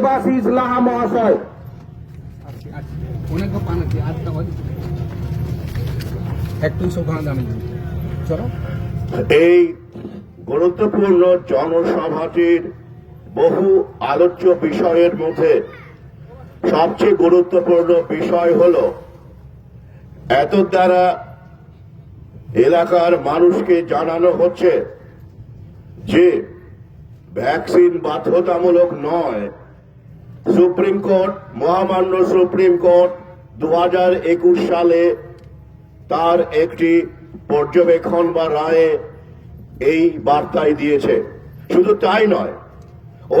লাহা মহাশয়। এই গুরুত্বপূর্ণ জনসভাটির বহু আলোচ্য বিষয়ের মধ্যে সবচেয়ে গুরুত্বপূর্ণ বিষয় হল এত দ্বারা এলাকার মানুষকে জানানো হচ্ছে যে ভ্যাকসিন বাধ্যতামূলক নয় সুপ্রিম কোর্ট, মহামান্য সুপ্রিম কোর্ট দু হাজার একুশ সালে তার একটি পর্যবেক্ষণ বা রায়ে এই বার্তায় দিয়েছে। শুধু তাই নয়,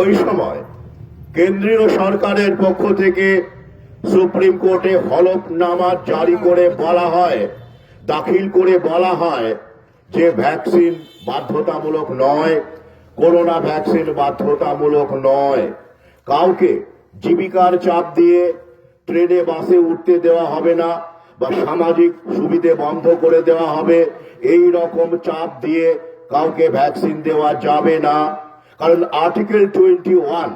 ওই সময় কেন্দ্রীয় সরকারের পক্ষ থেকে সুপ্রিম কোর্টে হলফনামা জারি করে বলা হয়, দাখিল করে বলা হয় যে ভ্যাকসিন বাধ্যতামূলক নয়, করোনা ভ্যাকসিন বাধ্যতামূলক নয়। কাউকে জীবিকার চাপ দিয়ে ট্রেনে, বাসে উঠতে দেওয়া হবে না বা সামাজিক সুবিধে বন্ধ করে দেওয়া হবে, এই রকম চাপ দিয়ে কাউকে ভ্যাকসিন দেওয়া যাবে না। কারণ আর্টিকেল টোয়েন্টি ওয়ান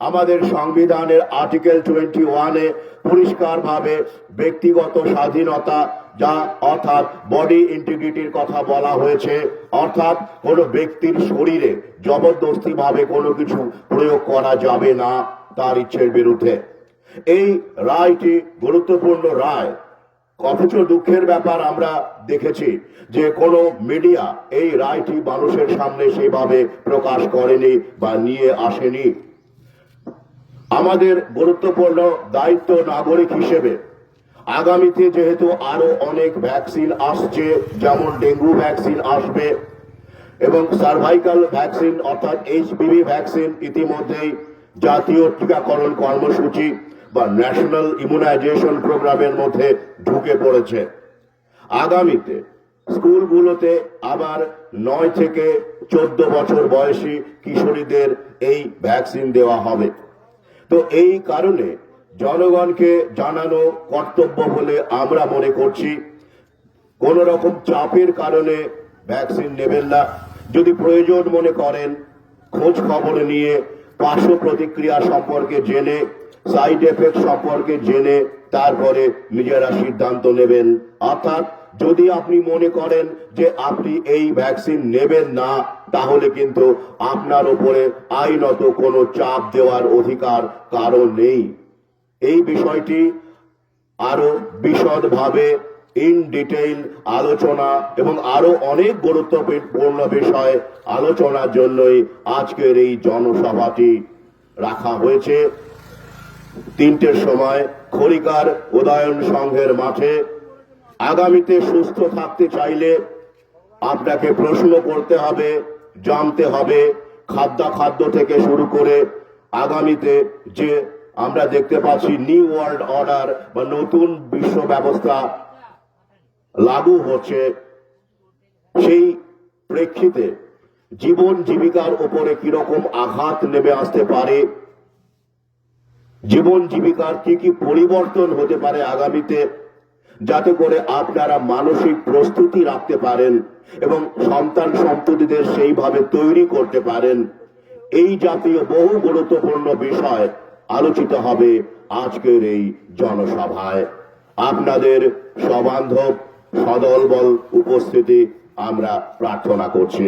আমাদের সংবিধানের আর্টিকেল টোয়েন্টি ওয়ানে পরিষ্কারভাবে ব্যক্তিগত স্বাধীনতা যা অর্থাৎ বডি ইন্টিগ্রিটির কথা বলা হয়েছে, অর্থাৎ কোনো ব্যক্তির শরীরে জবরদস্তি ভাবে কোনো কিছু প্রয়োগ করা যাবে না তার ইচ্ছের বিরুদ্ধে। এই রায়টি গুরুত্বপূর্ণ রায়। অথচ দুঃখের ব্যাপার আমরা দেখেছি যে কোনো মিডিয়া এই রায়টি মানুষের সামনে সেভাবে প্রকাশ করেনি বা নিয়ে আসেনি। আমাদের গুরুত্বপূর্ণ দায়িত্ব নাগরিক হিসেবে। আগামীতে যেহেতু আরও অনেক ভ্যাকসিন আসছে, যেমন ডেঙ্গু ভ্যাকসিন আসবে এবং সার্ভাইকাল ভ্যাকসিন অর্থাৎ এইচপিভি ভ্যাকসিন ইতিমধ্যেই জাতীয় টিকাকরণ কর্মসূচি বা ন্যাশনাল ইমিউনাইজেশন প্রোগ্রামের মধ্যে ঢুকে পড়েছে। আগামীতে স্কুলগুলোতে আবার নয় থেকে চোদ্দ বছর বয়সী কিশোরীদের এই ভ্যাকসিন দেওয়া হবে। তো এই কারণে জনগণকে জানানো কর্তব্য বলে আমরা মনে করছি। কোন রকম চাপের কারণে ভ্যাকসিন নেবেন না। যদি প্রয়োজন মনে করেন, খোঁজ খবর নিয়ে পার্শ্ব প্রতিক্রিয়া সম্পর্কে জেনে, সাইড এফেক্ট সম্পর্কে জেনে, তারপরে নিজেরা সিদ্ধান্ত নেবেন। অর্থাৎ যদি আপনি মনে করেন যে আপনি এই ভ্যাকসিন নেবেন না, তাহলে কিন্তু আপনার উপরে আইনত কোনো চাপ দেওয়ার অধিকার কারও নেই। এই বিষয়টি আরও বিশদভাবে ইন ডিটেইল আলোচনা এবং আরও অনেক গুরুত্বপূর্ণ বিষয় আলোচনার জন্যই আজকের এই জনসভাটি রাখা হয়েছে। তিনটের সময় খরিকার উদয়ন সংঘের মাঠে আগামীতে সুস্থ থাকতে চাইলে আপনাকে প্রশ্ন করতে হবে, জানতে হবে, খাদ্যাখাদ্য থেকে শুরু করে আগামীতে যে আমরা দেখতে পাচ্ছি নিউ ওয়ার্ল্ড অর্ডার বা নতুন বিশ্ব ব্যবস্থা লাগু হচ্ছে, সেই প্রেক্ষিতে জীবন জীবিকার উপরে কীরকম আঘাত নেমে আসতে পারে, জীবন জীবিকার কি কি পরিবর্তন হতে পারে আগামীতে যাতে করে আপনারা মানসিক প্রস্তুতি রাখতে পারেন এবং সন্তান সম্পত্তিদের সেইভাবে তৈরি করতে পারেন। এই জাতীয় বহু গুরুত্বপূর্ণ বিষয় আলোচিত হবে আজকের এই জনসভায়। আপনাদের সবান্ধব সদল বল উপস্থিতি আমরা প্রার্থনা করছি।